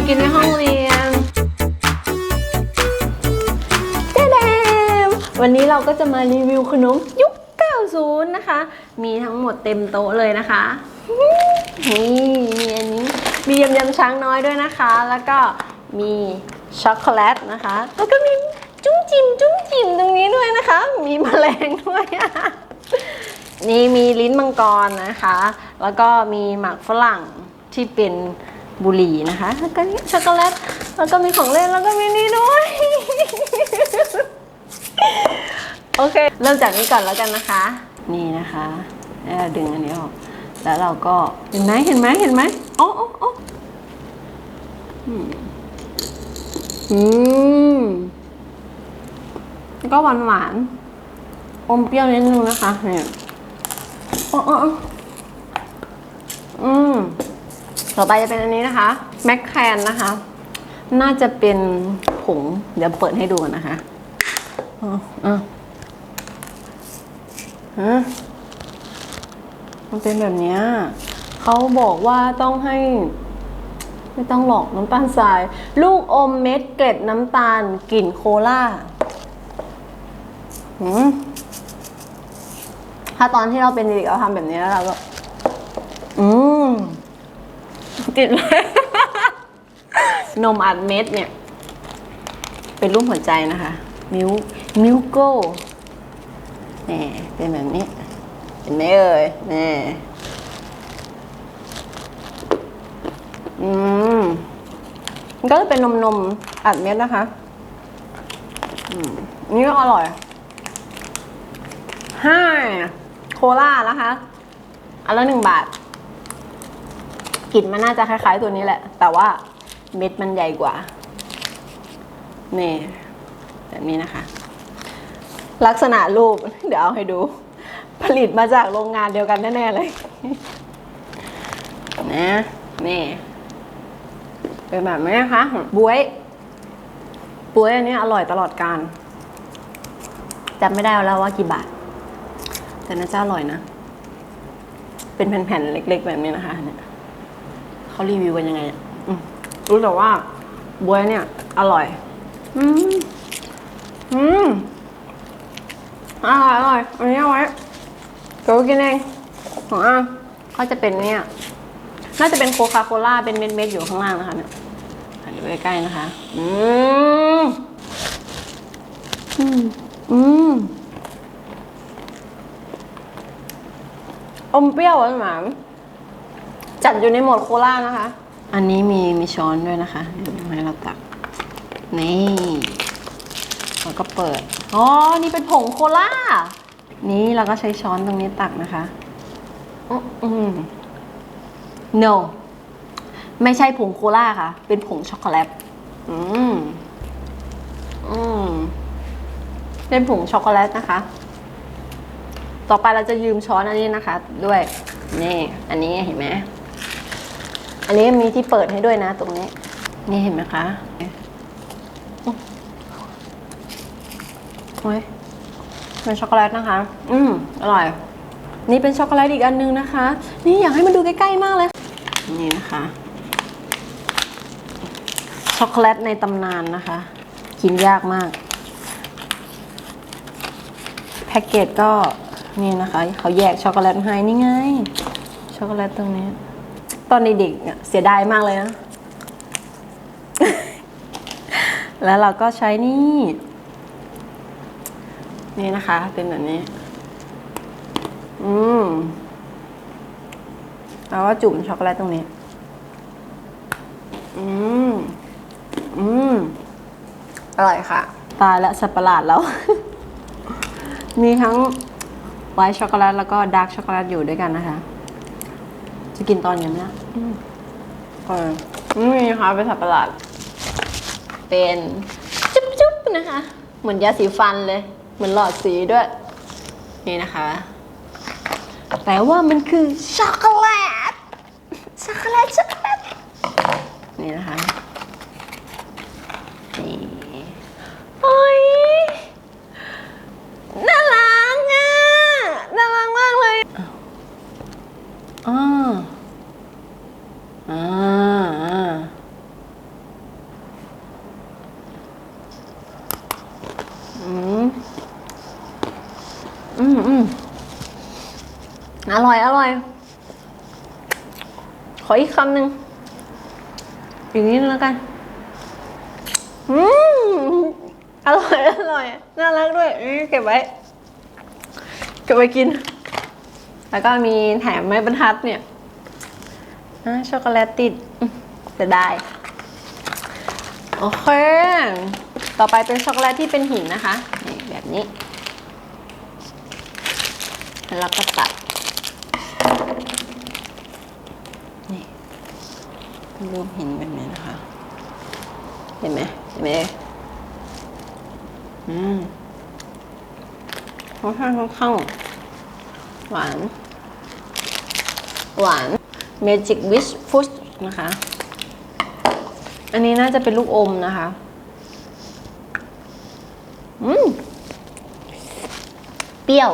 มากินในห้องเรียนเจ๊แดมวันนี้เราก็จะมารีวิวขนมยุค 90 นะคะ มีทั้งหมดเต็มโต๊ะเลยนะคะ นี่มีอันนี้ มียำยำช้างน้อยด้วยนะคะ แล้วก็มีช็อกโกแลตนะคะ แล้วก็มีจุ้มจิ๋มจุ้มจิ๋มตรงนี้ด้วยนะคะ มีแมลงด้วยนี่มีลิ้นมังกรนะคะ แล้วก็มีหมากฝรั่งที่เป็น บุหรี่นะคะแล้วก็นี่ช็อกโกแลตแล้วก็มีของเล่นแล้วก็มีนี่ด้วย โอเค เริ่มจากนี้ก่อนแล้วกันนะคะ นี่นะคะแล้วเราดึงอันนี้ออก แล้วเราก็เห็นไหมเห็นไหมเห็นไหมโอ้โอ้โอ้อืมอืมแล้วก็หวานหวานอมเปรี้ยวนิดนึงนะคะเนี่ยโอ้โอ้โอ้อืม ต่อไปจะเป็นอันนี้นะคะแมคแคนนะคะ น่าจะเป็นผงเดี๋ยวเปิดให้ดูกันนะคะอ๋ออ๋อฮะมันเป็นแบบนี้เขาบอกว่าต้องให้ ไม่ต้องหลอกน้ำตาลทราย ลูกอมเม็ดเกล็ดน้ำตาลกลิ่นโคลาหืมถ้าตอนที่เราเป็นเด็กเราทำแบบนี้แล้วเราก็ อืม กลิ่นนมอัดเม็ดเนี่ย เป็นรูปหัวใจนะคะ มิวมิวโก้นี่เป็นแบบนี้ เห็นไหมเอ่ยนี่อืมก็จะเป็นนมนมอัดเม็ดนะคะอืมนนี่ก็อร่อยห้าโคลานะคะอันละหนึ่งบาท กลิ่นมันน่าจะคล้าย ๆ ตัวนี้แหละ แต่ว่าเม็ดมันใหญ่กว่านี่แบบนี้นะคะ ลักษณะรูปเดี๋ยวเอาให้ดู ผลิตมาจากโรงงานเดียวกันแน่ๆเลยนะนี่เป็นแบบนี้นะคะบวยบวยอันนี้อร่อยตลอดการจำไม่ได้แล้วว่ากี่บาท แต่น่าจะอร่อยนะ เป็นแผ่นๆเล็ก ๆ แบบนี้นะคะเนี่ย เขารีวิวกันยังไงอะอืมรู้แต่ว่าบวยเนี่ย อร่อย อืมอืมอร่อยอร่อยอันนี้เอาไว้เดี๋ยวกินเองของอะก็จะเป็นเนี่ย น่าจะเป็นโคคาโคล่าเป็นเม็ดๆอยู่ข้างล่างนะคะเนี่ยหันดูใกล้ๆนะคะ อืมอืมอืมอมเปรี้ยวหวานหวาน จัดอยู่ในโหมดโคล่านะคะ อันนี้มีมีช้อนด้วยนะคะเดี๋ยวให้เราตัก นี่เราก็เปิด อ๋อ นี่เป็นผงโคล่า นี่เราก็ใช้ช้อนตรงนี้ตักนะคะอืมอืม no ไม่ใช่ผงโคล่าค่ะ เป็นผงช็อกโกแลต อืม อืม เป็นผงช็อกโกแลตนะคะ ต่อไปเราจะยืมช้อนอันนี้นะคะ ด้วย นี่ อันนี้เห็นไหม อันนี้มีที่เปิดให้ด้วยนะตรงนี้ นี่เห็นไหมคะโอ้ยเป็นช็อกโกแลตนะคะ อืมอร่อย นี่เป็นช็อกโกแลตอีกอันนึงนะคะ นี่อยากให้มาดูใกล้ๆมากเลย นี่นะคะ ช็อกโกแลตในตำนานนะคะ กินยากมาก แพ็กเกจก็นี่นะคะ เขาแยกช็อกโกแลตให้นี่ไง ช็อกโกแลตตรงนี้ ตอนเด็กๆเนี่ยเสียดายมากเลยนะ แล้วเราก็ใช้นี่ นี่นะคะ เป็นแบบนี้ อืมแล้วก็จุ่มช็อกโกแลตตรงนี้ อืม อืม อร่อยค่ะ ตายแล้วสับประหลาดแล้ว มีทั้งไวท์ช็อกโกแลตแล้วก็ดาร์กช็อกโกแลตอยู่ด้วยกันนะคะ จะกินตอนเย็นนะอืมเออนี่ค่ะเป็นสับประหลาด เป็นจุ๊บๆนะคะ เหมือนยาสีฟันเลย เหมือนหลอดสีด้วย นี่นะคะ แต่ว่ามันคือช็อกโกแลตช็อกโกแลตช็อกโกแลตนี่นะคะ อืมอืมอืมอร่อย อร่อย ขออีกคำหนึ่งอย่างนี้แล้วกัน อืมอร่อย อร่อย น่ารักด้วยเก็บไว้ เก็บไว้กิน แล้วก็มีแถมไม้บรรทัดเนี่ยช็อกโกแลตติดจะได้ โอเค ต่อไปเป็นช็อกโกแลตที่เป็นหินนะคะนี่แบบนี้ แล้วเราก็ตัดนี่รูปหินแบบนี้นะคะ เห็นไหมเห็นไหมอืมรสชาติค่อนข้างหวาน หวาน Magic Wish Fruit นะคะ อันนี้น่าจะเป็นลูกอมนะคะ อืมเปรี้ยว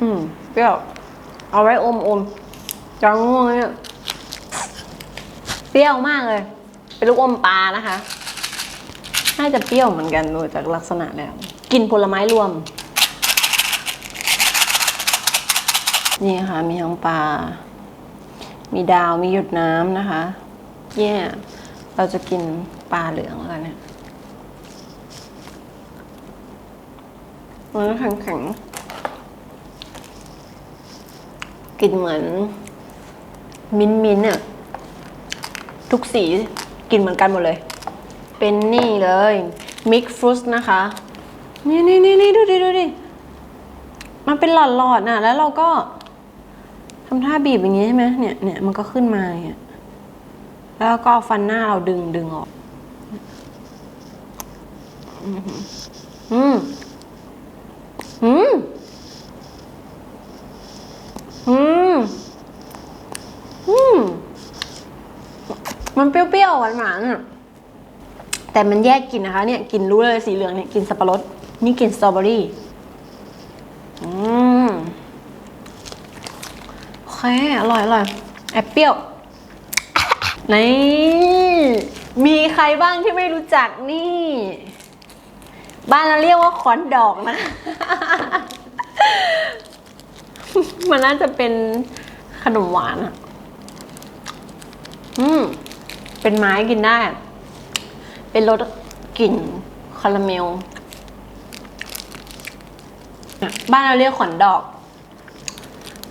อืมเปรี้ยว เอาไว้อมอมจังง่วงเนี่ยเปรี้ยวมากเลย เป็นลูกอมปลานะคะ น่าจะเปรี้ยวเหมือนกันดูจากลักษณะแล้ว กินผลไม้รวม นี่ค่ะ มีทั้งปลา มีดาว มีหยดน้ำนะคะเย่เราจะกินปลาเหลืองแล้วกันเนี่ย มันแข็งแข็งๆกินเหมือน มิ้นท์มิ้นอะทุกสีกินเหมือนกันหมดเลย เป็นนี่เลยมิกฟรุตนะคะ นี่นี่นี่นี่ดูดิดูดิมันเป็นหลอดๆน่ะ แล้วเราก็ทำท่าบีบอย่างนี้ใช่ไหมเนี่ยเนี่ยมันก็ขึ้นมาอย่างเงี้ยแล้วก็เอาฟันหน้าเราดึงดึงออก อืมอืมอืมอืมอืม มันเปรี้ยวๆหวานๆแต่มันแยกกลิ่นนะคะ เนี่ยกลิ่นรู้เลยสีเหลืองเนี่ยกลิ่นสับปะรดนี่กลิ่นสตรอเบอรี่อืมโอเคอร่อยอร่อยแอบเปรี้ยวนี่มีใครบ้างที่ไม่รู้จักนี่ บ้านเราเรียกว่าขอนดอกนะ มันน่าจะเป็นขนมหวานอะอืม เป็นไม้กินได้ เป็นรสกลิ่นคาราเมล บ้านเราเรียกขอนดอก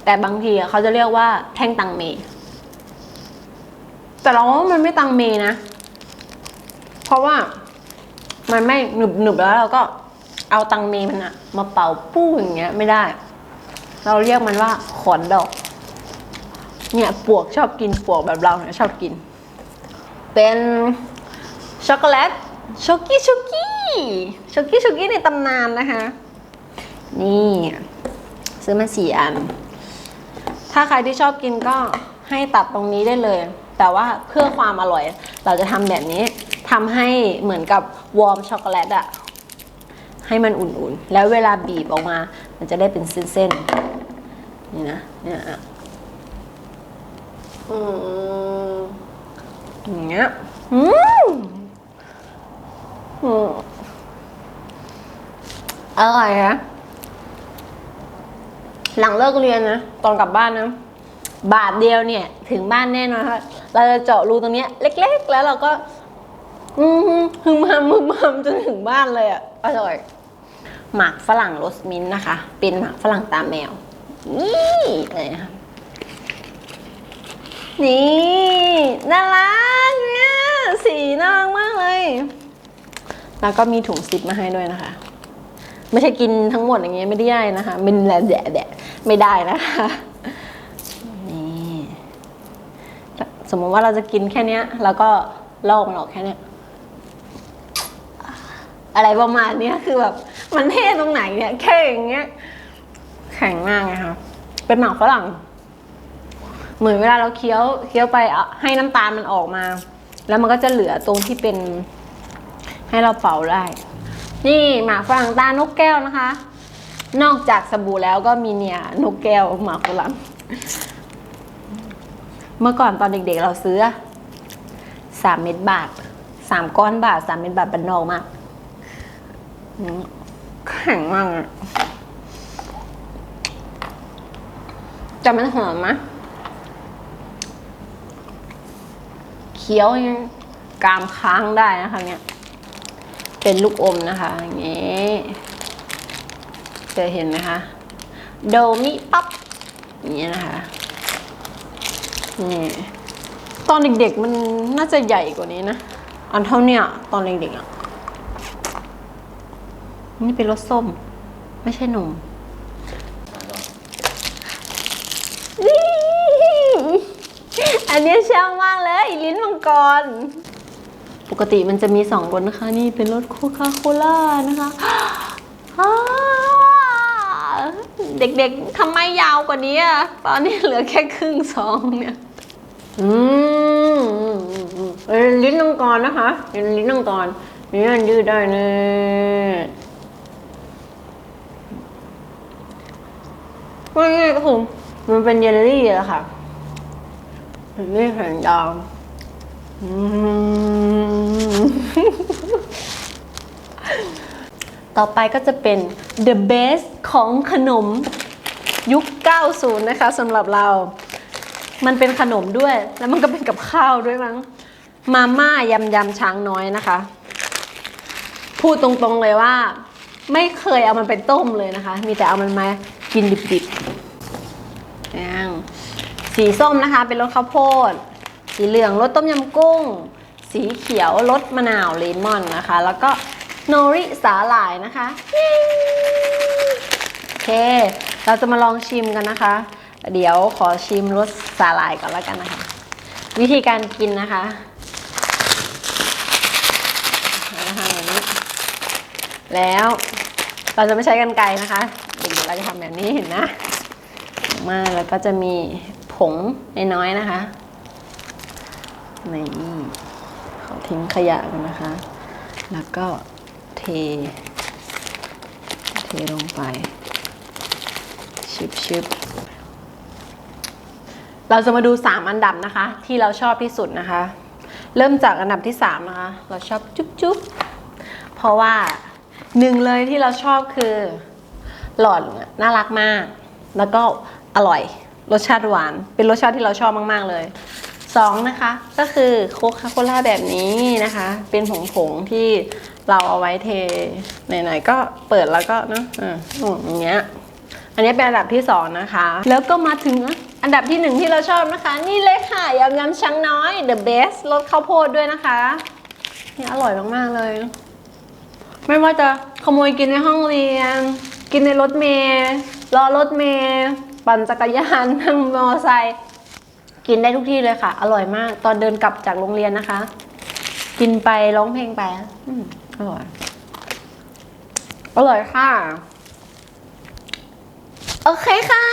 แต่บางทีเขาจะเรียกว่าแท่งตังเม แต่เราว่ามันไม่ตังเมนะ เพราะว่ามันไม่หนึบหนึบแล้วเราก็เอาตังเมมันอะมาเป่าปู้อย่างเงี้ยไม่ได้ เราเรียกมันว่าขอนดอก เนี่ยปวกชอบกินปวกแบบเราเนี่ยชอบกิน เป็นช็อกโกแลตช็อกกี้ช็อกกี้ช็อกกี้ช็อกกี้ในตำนานนะคะ นี่ ซื้อมาสี่อัน ถ้าใครที่ชอบกินก็ให้ตัดตรงนี้ได้เลย แต่ว่าเพื่อความอร่อย เราจะทำแบบนี้ทำให้เหมือนกับวอร์มช็อกโกแลตอะให้มันอุ่นๆ แล้วเวลาบีบออกมา มันจะได้เป็นเส้นๆ นี่นะ เนี่ยอะอืม อย่างเงี้ยอืมอร่อยนะหลังเลิกเรียนนะ ตอนกลับบ้านนะ บาทเดียวเนี่ย ถึงบ้านแน่นอนค่ะเราจะเจาะรูตรงเนี้ย เล็ก ๆ แล้วเราก็ อืมฮึมฮัมฮึมฮัมจนถึงบ้านเลยอะอร่อย หมากฝรั่งโรสมินท์นะคะ เป็นหมากฝรั่งตาแมว นี่เลยนะคะ นี่น่ารักเนี่ยสีน่ารักมากเลย แล้วก็มีถุงซิปมาให้ด้วยนะคะ ไม่ใช่กินทั้งหมดอย่างเงี้ยไม่ได้นะคะเป็นแหละแดะแดะไม่ได้นะคะนี่สมมติว่าเราจะกินแค่เนี้ย แล้วก็ลอกมันออกแค่เนี้ยอะไรประมาณเนี้ยคือแบบมันเท่ตรงไหนเนี่ยแค่อย่างเงี้ยแข็งมากไงคะเป็นหมากฝรั่ง เหมือนเวลาเราเคี้ยวเคี้ยวไปให้น้ำตาลมันออกมา แล้วมันก็จะเหลือตรงที่เป็น ให้เราเป่าได้ นี่หมากฝรั่งตานกแก้วนะคะ นอกจากสบู่แล้วก็มีเนี่ยนกแก้วหมากฝรั่งเมื่อก่อนตอนเด็กๆเราซื้อสามเม็ดบาทสามก้อนบาทสามเม็ดบาทบันนอกมากแข็งมากอะแต่มันหอมนะ เคี้ยวยังกามค้างได้นะคะเนี่ยเป็นลูกอมนะคะอย่างนี้เคยเห็นไหมคะโดมิปั๊บอย่างนี้นะคะนี่ตอนเด็กๆมันน่าจะใหญ่กว่านี้นะ อันเท่าเนี้ยตอนเด็กๆอะนี่เป็นรสส้ม ไม่ใช่นม อันนี้ชอบมากเลย ลิ้นมังกร ปกติมันจะมีสองรสนะคะ นี่เป็นรสโคคาโคล่านะคะอ่าเด็กๆทำไมยาวกว่านี้อะตอนนี้เหลือแค่ครึ่งซองเนี่ยอืมเอ้ยลิ้นมังกรนะคะเป็นลิ้นมังกรนี่มันยืดได้เนี่ยว่าง่ายๆก็คือมันเป็นเยลลี่อะค่ะ เยลลี่แผ่นยาวต่อไปก็จะเป็น the best ของขนมยุค 90 นะคะสำหรับเรา มันเป็นขนมด้วย แล้วมันก็เป็นกับข้าวด้วยมั้ง มาม่ายำยำช้างน้อยนะคะ พูดตรงๆเลยว่า ไม่เคยเอามันไปต้มเลยนะคะ มีแต่เอามันมากินดิบๆย่าง สีส้มนะคะ เป็นรสข้าวโพด สีเหลืองรสต้มยำกุ้ง สีเขียวรสมะนาวเลมอนนะคะ แล้วก็โนริสาหร่ายนะคะโอเค เราจะมาลองชิมกันนะคะ เดี๋ยวขอชิมรสสาหร่ายก่อนแล้วกันนะคะ วิธีการกินนะคะนะคะแบบนี้แล้วเราจะไม่ใช้กันไกรนะคะเดี๋ยวเราจะทำแบบนี้เห็นนะมาแล้วก็จะมี ผงน้อยๆนะคะนี่เขาทิ้งขยะกันนะคะ แล้วก็เท เทลงไป ชิบชิบเราจะมาดู 3 อันดับนะคะ ที่เราชอบที่สุดนะคะ เริ่มจากอันดับที่ 3 นะคะ เราชอบจุ๊บจุ๊บเพราะว่าหนึ่งเลยที่เราชอบคือ หลอดน่ารักมาก แล้วก็อร่อย รสชาติหวาน เป็นรสชาติที่เราชอบมาก ๆ เลยสองนะคะ ก็คือโคคาโคล่าแบบนี้นะคะ เป็นผงผงๆที่เราเอาไว้เทไหนๆก็เปิดแล้วก็เนอะอ,อย่างเงี้ยอันนี้เป็นอันดับที่สองนะคะ แล้วก็มาถึงอันดับที่หนึ่งที่เราชอบนะคะ นี่เลยค่ะยำยำช้างน้อย the best รสข้าวโพดด้วยนะคะนี่อร่อยมากๆเลย ไม่ว่าจะขโมยกินในห้องเรียน กินในรถเมล์รอรถเมล์ ปั่นจักรยานนั่งมอไซค์กินได้ทุกที่เลยค่ะ อร่อยมาก ตอนเดินกลับจากโรงเรียนนะคะ กินไปร้องเพลงไปอร่อย อร่อยค่ะ โอเคค่ะ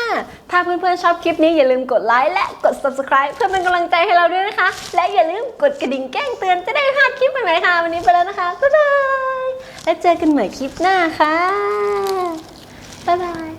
ถ้าเพื่อนๆชอบคลิปนี้อย่าลืมกดไลค์และกด subscribe เพื่อเป็นกำลังใจให้เราด้วยนะคะ และอย่าลืมกดกระดิ่งแจ้งเตือนจะได้ไม่พลาดคลิปใหม่ๆค่ะ วันนี้ไปแล้วนะคะบ๊ายบายแล้วเจอกันใหม่คลิปหน้าค่ะบ๊ายบาย